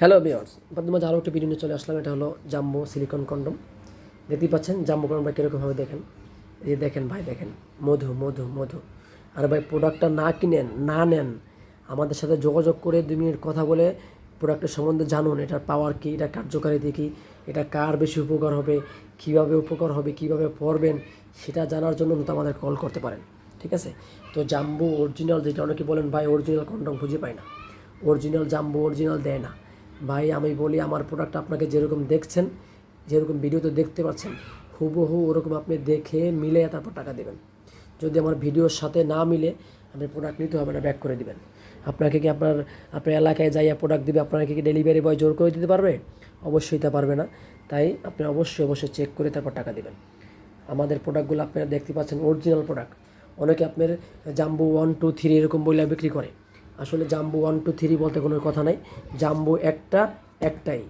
Hello বিয়ার্স আপনাদের মাঝে আরও একটা ভিডিও নিয়ে চলে আসলাম, এটা হলো জাম্বো সিলিকন কন্ডম দেখতেই পাচ্ছেন, জাম্বো কন্ডমটা কীরকমভাবে দেখেন। এই যে দেখেন ভাই, দেখেন। মধু মধু মধু। আর ভাই প্রোডাক্টটা না কিনেন, না নেন। আমাদের সাথে যোগাযোগ করে দুই মিনিট কথা বলে প্রোডাক্টের সম্বন্ধে জানুন, এটার পাওয়ার কী, এটা কার্যকারিতা কী, এটা কার বেশি উপকার হবে, কীভাবে উপকার হবে, কীভাবে পড়বেন, সেটা জানার জন্য কিন্তু আমাদের কল করতে পারেন। ঠিক আছে? তো জাম্বু অরিজিনাল যেটা অনেকে বলেন, ভাই অরিজিনাল কন্ডম খুঁজে পাই না। অরিজিনাল জাম্বু অরিজিনাল দেয় না। ভাই, আমি বলি আমার প্রোডাক্ট আপনাকে যেরকম দেখছেন, যেরকম ভিডিওতে দেখতে পাচ্ছেন, হুবহু ওরকম আপনি দেখে মিলে তারপর টাকা দেবেন। যদি আমার ভিডিওর সাথে না মিলে আপনি প্রোডাক্ট নিতে হবে না ব্যাক করে দিবেন। আপনাকে কি আপনার আপনার এলাকায় যাইয়া প্রোডাক্ট দিবে, আপনাকে কি ডেলিভারি বয় জোর করে দিতে পারবে? অবশ্যই তা পারবে না। তাই আপনি অবশ্যই অবশ্যই চেক করে তারপর টাকা দেবেন। আমাদের প্রোডাক্টগুলো আপনারা দেখতে পাচ্ছেন অরিজিনাল প্রোডাক্ট অনেকে আপনার জাম্বু ওয়ান টু থ্রি এরকম বইলা বিক্রি করে। আসলে জাম্বু ওয়ান টু থ্রি বলতে কোনো কথা নাই। জাম্বু একটা, একটাই।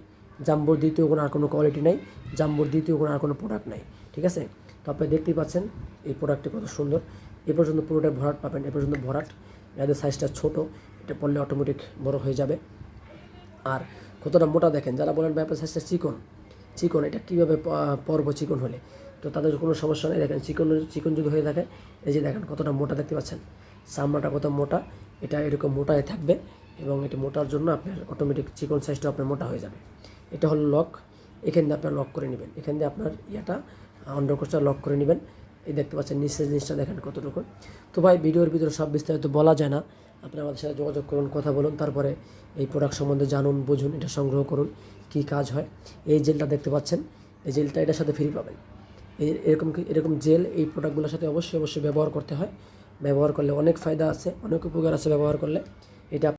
জাম্বুর দ্বিতীয় কোনো আর কোনো কোয়ালিটি নাই। জাম্বুর দ্বিতীয় কোনো আর কোনো প্রোডাক্ট নাই। ঠিক আছে? তো আপনি দেখতেই পাচ্ছেন, এই প্রোডাক্টটি কত সুন্দর। এ পর্যন্ত পুরোটা ভরাট পাবেন, এ পর্যন্ত ভরাট। যাদের সাইজটা ছোট, এটা পড়লে অটোমেটিক বড় হয়ে যাবে। আর কতটা মোটা দেখেন, যারা বলেন ব্যাপার সাইজটা চিকন চিকন, এটা কীভাবে পরব চিকন হলে? তো তাদের কোনো সমস্যা নেই। দেখেন, চিকন চিকন যদি হয়ে থাকে, এই যে দেখেন কতটা মোটা দেখতে পাচ্ছেন। চামড়াটা কত মোটা, এটা এরকম মোটায় থাকবে এবং এটা মোটার জন্য আপনার অটোমেটিক চিকন সাইজটা আপনার মোটা হয়ে যাবে। এটা হলো লক এখান দিয়ে আপনার লক করে নেবেন। এখান দিয়ে আপনার ইয়াটা অন্ডকোষটা লক করে নেবেন। এই দেখতে পাচ্ছেন নিচের জিনিসটা দেখেন কতটুকু। তো ভাই, ভিডিওর ভিতরে সব বিস্তারিত বলা যায় না। আপনি আমাদের সাথে যোগাযোগ করুন, কথা বলুন, তারপরে এই প্রোডাক্ট সম্বন্ধে জানুন, বুঝুন, এটা সংগ্রহ করুন, কী কাজ হয়। এই জেলটা দেখতে পাচ্ছেন, এই জেলটা এটার সাথে ফ্রি পাবেন। এরকম কি- এরকম জেল এই প্রোডাক্টগুলোর সাথে অবশ্যই অবশ্যই ব্যবহার করতে হয়। ব্যবহার করলে অনেক ফায়দা আছে, অনেক উপকার আছে ব্যবহার করলে। এটা